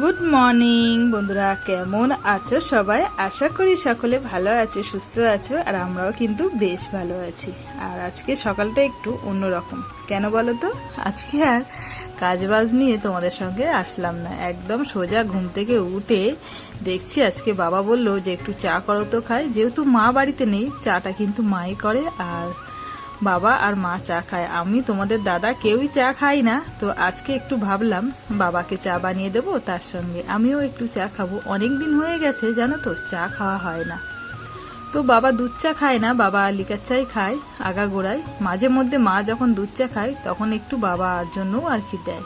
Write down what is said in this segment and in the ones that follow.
Good morning বন্ধুরা, কেমন আছো সবাই? আশা করি সকলে ভালো আছো, সুস্থ আছো, আর আমরাও কিন্তু বেশ ভালো আছি। আর আজকে সকালটা একটু অন্যরকম। কেন বলো তো? আজকে আর কাজবাজ নিয়ে তোমাদের সঙ্গে আসলাম না। একদম সোজা ঘুম থেকে উঠে দেখছি আজকে বাবা বলল যে, একটু চা করো তো খাই। যেহেতু মা বাড়িতে নেই, চাটা কিন্তু মাই করে। আর বাবা আর মা চা খায়। আমি তোমাদের দাদা কেউই চা খাই না। তো আজকে একটু ভাবলাম, বাবাকে চা বানিয়ে দেবো, তার সঙ্গে আমিও একটু চা খাব। অনেক দিন হয়ে গেছে, জানো তো, চা খাওয়া হয় না। তো বাবা দুধ চা খায় না, বাবা লিকার চাই খায় আগাগোড়ায় মাঝে মধ্যে মা যখন দুধ চা খায়, তখন একটু বাবা আর জন্যও আর কি দেয়।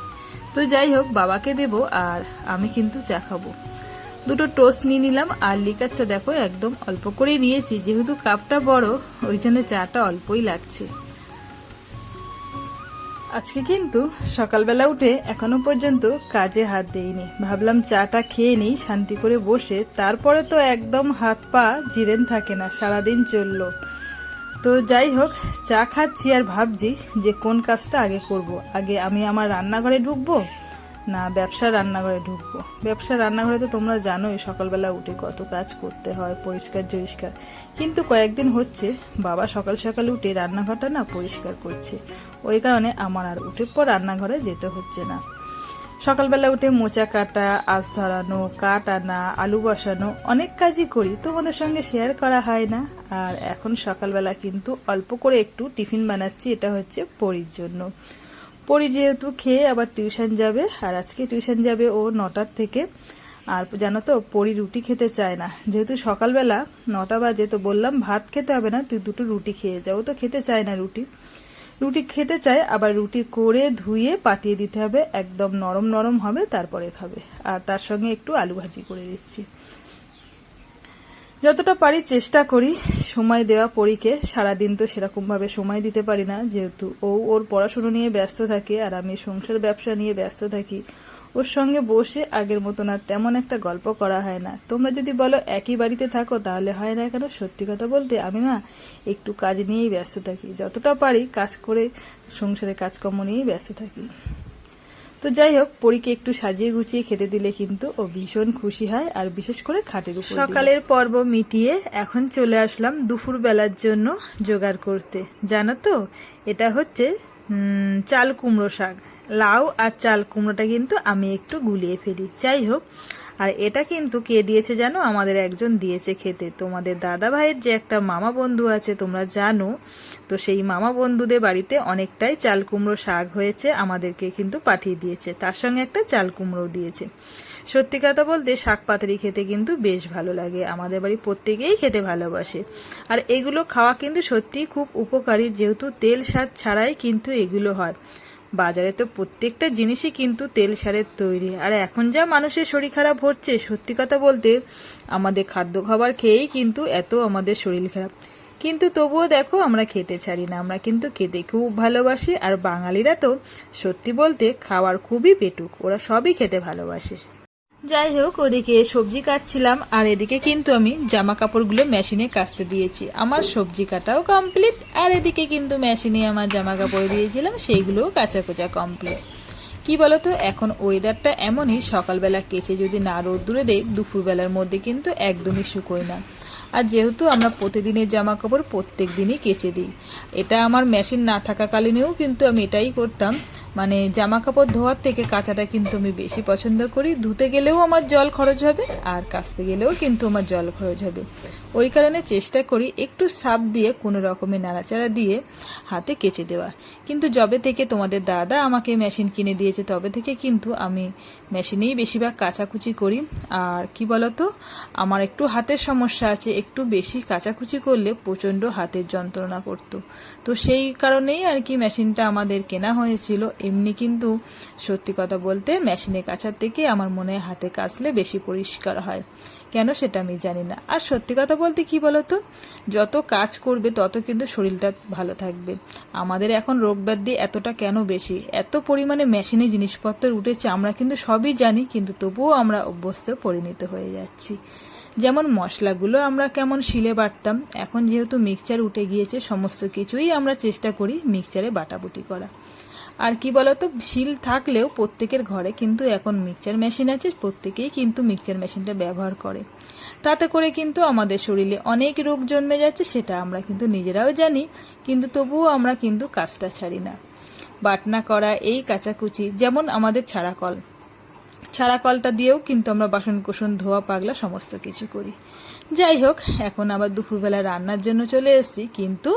তো যাই হোক, বাবাকে দেবো আর আমি কিন্তু চা খাব। দুটো টোস্ট নিয়ে নিলাম, আর লিকার চা দেখো একদম অল্প করেই নিয়েছি, যেহেতু কাপটা বড়, ওই জন্য চাটা অল্পই লাগছে। আজকে কিন্তু সকালবেলা উঠে এখনও পর্যন্ত কাজে হাত দেইনি। ভাবলাম চাটা খেয়ে নিই, শান্তি করে বসে, তারপরে তো একদম হাত পা জিরেন থাকে না, সারাদিন চলল। তো যাই হোক, চা খাচ্ছি আর ভাবছি যে কোন কাজটা আগে করব। আগে আমি আমার রান্নাঘরে ঢুকবো না, ব্যবসা রান্নাঘরে ঢুকবো। ব্যবসা রান্নাঘরে তো তোমরা জানোই, সকালবেলা উঠে কত কাজ করতে হয়, পরিষ্কার জরিষ্কার। কিন্তু কয়েকদিন হচ্ছে, বাবা সকাল সকাল উঠে রান্নাঘরটা না পরিষ্কার করছে। ওই কারণে আমার আর উঠে পর রান্নাঘরে যেতে হচ্ছে না। সকালবেলা উঠে মোচা কাটা আজ ধরানো কাঠ আনা, আলু বসানো, অনেক কাজই করি। তোমাদের সঙ্গে শেয়ার করা হয় না। আর এখন সকালবেলা কিন্তু অল্প করে একটু টিফিন বানাচ্ছি, এটা হচ্ছে পরির জন্য। পরি যেহেতু খেয়ে আবার টিউশন যাবে, আর আজকে টিউশন যাবে ও নটার থেকে। আর জানো তো পরি রুটি খেতে চায় না। যেহেতু সকালবেলা নটা বাজে, তো বললাম, ভাত খেতে হবে না, তুই দুটো রুটি খেয়ে যাও ও তো খেতে চায় না রুটি। রুটি খেতে চায়, আবার রুটি করে ধুয়ে পাতিয়ে দিতে হবে। একদম নরম নরম হবে, তারপরে খাবে। আর তার সঙ্গে একটু আলু ভাজি করে দিচ্ছি। যতটা পারি চেষ্টা করি সময় দেওয়া পরীকে। সারাদিন তো সেরকমভাবে সময় দিতে পারি না, যেহেতু ও ওর পড়াশুনো নিয়ে ব্যস্ত থাকে আর আমি সংসার ব্যবসা নিয়ে ব্যস্ত থাকি। ওর সঙ্গে বসে আগের মতন আর তেমন একটা গল্প করা হয় না। তোমরা যদি বলো একই বাড়িতে থাকো তাহলে হয় না কেন? সত্যি কথা বলতে আমি না একটু কাজ নিয়েই ব্যস্ত থাকি। যতটা পারি কাজ করে সংসারে কাজকর্ম নিয়েই ব্যস্ত থাকি। তো যাই হোক, পরীকে একটু সাজিয়ে গুছিয়ে খেতে দিলে কিন্তু ও ভীষণ খুশি হয়, আর বিশেষ করে খাটের উপর সকালের পর্ব মিটিয়ে এখন চলে আসলাম দুপুর বেলার জন্য জোগাড় করতে। জানো তো, এটা হচ্ছে চাল কুমড়ো শাক। লাউ আর চাল কুমড়োটা কিন্তু আমি একটু গুলিয়ে ফেলি। যাই হোক, আর এটা কিন্তু কে দিয়েছে জানো? আমাদের একজন দিয়েছে খেতে। তোমাদের দাদা ভাইয়ের যে একটা মামা বন্ধু আছে, তোমরা জানো তো সেই মামা বন্ধুদের বাড়িতে অনেকটাই চাল কুমড়ো শাক হয়েছে, আমাদেরকে কিন্তু পাঠিয়ে দিয়েছে। তার সঙ্গে একটা চাল কুমড়ো দিয়েছে। সত্যি কথা বলতে শাক পাতারি খেতে কিন্তু বেশ ভালো লাগে। আমাদের বাড়ি প্রত্যেকেই খেতে ভালোবাসে। আর এগুলো খাওয়া কিন্তু সত্যিই খুব উপকারী, যেহেতু তেল সার ছাড়াই কিন্তু এগুলো হয়। বাজারে তো প্রত্যেকটা জিনিসই কিন্তু তেল সারের তৈরি। আর এখন যা মানুষের শরীর খারাপ হচ্ছে, সত্যি কথা বলতে আমাদের খাদ্য খাবার খেয়েই কিন্তু এত আমাদের শরীর খারাপ। কিন্তু তবুও দেখো আমরা খেতে ছাড়ি না, আমরা কিন্তু খেতে খুব ভালোবাসি আর বাঙালিরা তো সত্যি বলতে খাওয়ার খুবই পেটুক ওরা সবই খেতে ভালোবাসে। যাই হোক, ওদিকে সবজি কাটছিলাম আর এদিকে কিন্তু আমি জামা কাপড়গুলো মেশিনে কাচতে দিয়েছি। আমার সবজি কাটাও কমপ্লিট আর এদিকে কিন্তু মেশিনে আমার জামা কাপড় দিয়েছিলাম, সেইগুলোও কাঁচা কোচা কমপ্লিট কি বলতো, এখন ওয়েদারটা এমনই, সকালবেলা কেচে যদি না রোদ্দুরে দেয় দুপুরবেলার মধ্যে কিন্তু একদমই শুকোয় না। আর যেহেতু আমরা প্রতিদিনের জামা কাপড় প্রত্যেক দিনই কেচে দিই, এটা আমার মেশিন না থাকাকালীনেও কিন্তু আমি এটাই করতাম। মানে জামা কাপড় ধোয়ার থেকে কাচাটা কিন্তু আমি বেশি পছন্দ করি। ধুতে গেলেও আমার জল খরচ হবে, আর কাচতে গেলেও কিন্তু আমার জল খরচ হবে। ওই কারণে চেষ্টা করি একটু সাপ দিয়ে, কোনো রকমের নাড়াচাড়া দিয়ে হাতে কেচে দেওয়া কিন্তু যবে থেকে তোমাদের দাদা আমাকে মেশিন কিনে দিয়েছে, তবে থেকে কিন্তু আমি মেশিনেই বেশিরভাগ কাচাকুচি করি। আর কি বলতো, আমার একটু হাতের সমস্যা আছে, একটু বেশি কাচাকুচি করলে প্রচণ্ড হাতের যন্ত্রণা করতো। তো সেই কারণেই আর কি মেশিনটা আমাদের কেনা হয়েছিল। এমনি কিন্তু সত্যি কথা বলতে মেশিনে কাচার থেকে আমার মনে হয় হাতে কাচলে বেশি পরিষ্কার হয়। কেন সেটা আমি জানি না। আর সত্যি কথা বলতে কি বলতো? যত কাজ করবে তত কিন্তু শরীরটা ভালো থাকবে। আমাদের এখন রোগ ব্যাধি এতটা কেন বেশি? এত পরিমাণে মেশিনে জিনিসপত্র উঠেছে, আমরা কিন্তু সবই জানি, কিন্তু তবুও আমরা অভ্যস্ত পরিণত হয়ে যাচ্ছি। যেমন মশলাগুলো আমরা কেমন শিলে বাটতাম, এখন যেহেতু মিক্সচার উঠে গিয়েছে, সমস্ত কিছুই আমরা চেষ্টা করি মিক্সচারে বাটাবুটি করা। আর কি বলতো, শিল থাকলেও প্রত্যেকের ঘরে কিন্তু এখন মিক্সচার মেশিন আছে, প্রত্যেকেই কিন্তু মিক্সচার মেশিনটা ব্যবহার করে। তাতে করে কিন্তু আমাদের শরীরে অনেক রোগ জন্মে যাচ্ছে, সেটা আমরা কিন্তু নিজেরাও জানি, কিন্তু তবুও আমরা কিন্তু কাজটা ছাড়ি না। বাটনা করা, এই কাচাকুচি, যেমন আমাদের ছাড়া কল ছাড়া কলটা দিয়েও কিন্তু আমরা বাসন কোসন ধোয়া, পাগলা, সমস্ত কিছু করি। যাই হোক এখন আবার দুপুরবেলা রান্নার জন্য চলে এসেছি, কিন্তু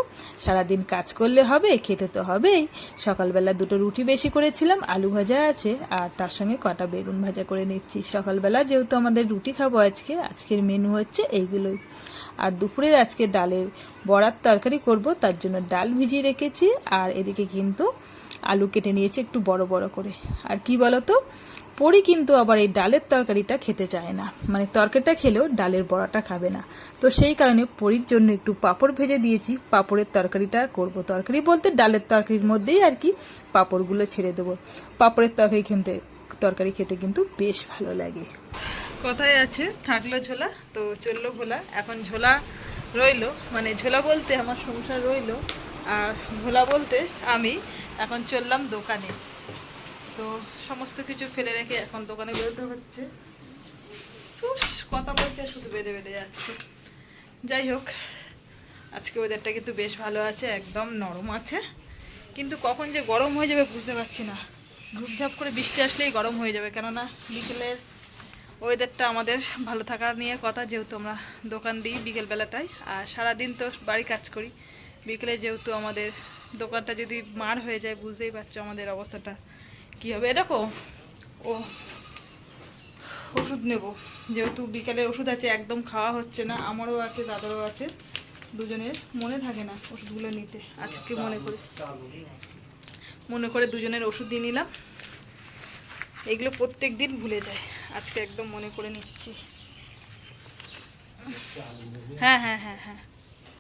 সারাদিন কাজ করলে হবে, খেতে তো হবেই। সকালবেলা দুটো রুটি বেশি করেছিলাম, আলু ভাজা আছে, আর তার সঙ্গে কটা বেগুন ভাজা করে নিচ্ছি। সকালবেলা যেহেতু আমাদের রুটি খাব আজকে, আজকের মেনু হচ্ছে এইগুলোই। আর দুপুরের আজকে ডালের বড়ার তরকারি করব, তার জন্য ডাল ভিজিয়ে রেখেছি, আর এদিকে কিন্তু আলু কেটে নিয়েছি একটু বড় বড় করে। আর কি বলতো পরি কিন্তু আবার এই ডালের তরকারিটা খেতে চায় না। মানে তরকারিটা খেলেও ডালের বড়াটা খাবে না। তো সেই কারণে পরির জন্য একটু পাঁপড় ভেজে দিয়েছি। পাঁপড়ের তরকারিটা করব। তরকারি বলতে ডালের তরকারির মধ্যেই আর কি পাঁপড়গুলো ছেড়ে দেবো। পাঁপড়ের তরকারি খেতে তরকারি খেতে কিন্তু বেশ ভালো লাগে। কথায় আছে, থাকল ঝোলা, তো চলল ভোলা। এখন ঝোলা রইল। মানে ঝোলা বলতে আমার সংসার রইল। আর ভোলা বলতে আমি। এখন চললাম দোকানে। তো সমস্ত কিছু ফেলে রেখে এখন দোকানে বেরোতে হচ্ছে। উস, কথা বলতে শুধু বেঁধে বেঁধে যাচ্ছে। যাই হোক আজকে ওয়েদারটা কিন্তু বেশ ভালো আছে একদম নরম আছে। কিন্তু কখন যে গরম হয়ে যাবে বুঝতে পারছি না। ঝুপঝাপ করে বৃষ্টি আসলেই গরম হয়ে যাবে কেননা বিকেলের ওয়েদারটা আমাদের ভালো থাকার নিয়ে কথা যেহেতু আমরা দোকান দিই বিকেলবেলাটায়। আর সারাদিন তো বাড়ি কাজ করি। বিকেলে যেহেতু আমাদের দোকানটা যদি মার হয়ে যায় বুঝতেই পারছ আমাদের অবস্থাটা। কী হবে? দেখো, ও, ওষুধ নেব। যেহেতু বিকেলের ওষুধ আছে, একদম খাওয়া হচ্ছে না, আমারও আছে, দাদারও আছে, দুজনের, মনে থাকে না ওষুধগুলো নিতে, আজকে মনে করে। মনে করে দুজনের ওষুধ দিয়ে নিলাম। এগুলো প্রত্যেক দিন ভুলে যায়, আজকে একদম মনে করে নিচ্ছি। হ্যাঁ হ্যাঁ হ্যাঁ হ্যাঁ।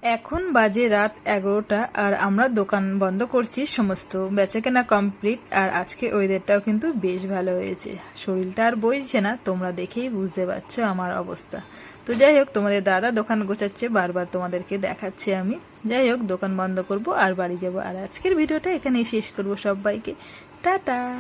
এখন বাজে রাত এগারোটা আর আমরা দোকান বন্ধ করছি সমস্ত। বেচাকেনা কমপ্লিট আর আজকে ওয়েদারটাও কিন্তু বেশ ভালো হয়েছে। শরীরটা আর বইছে না, তোমরা দেখেই বুঝতে পারছ আমার অবস্থা। তো যাই হোক, তোমাদের দাদা দোকান গোছাচ্ছে, বারবার তোমাদেরকে দেখাচ্ছি আমি। যাই হোক, দোকান বন্ধ করব আর বাড়ি যাব। আর আজকের ভিডিওটা এখানেই শেষ করব সবাইকে। টাটা!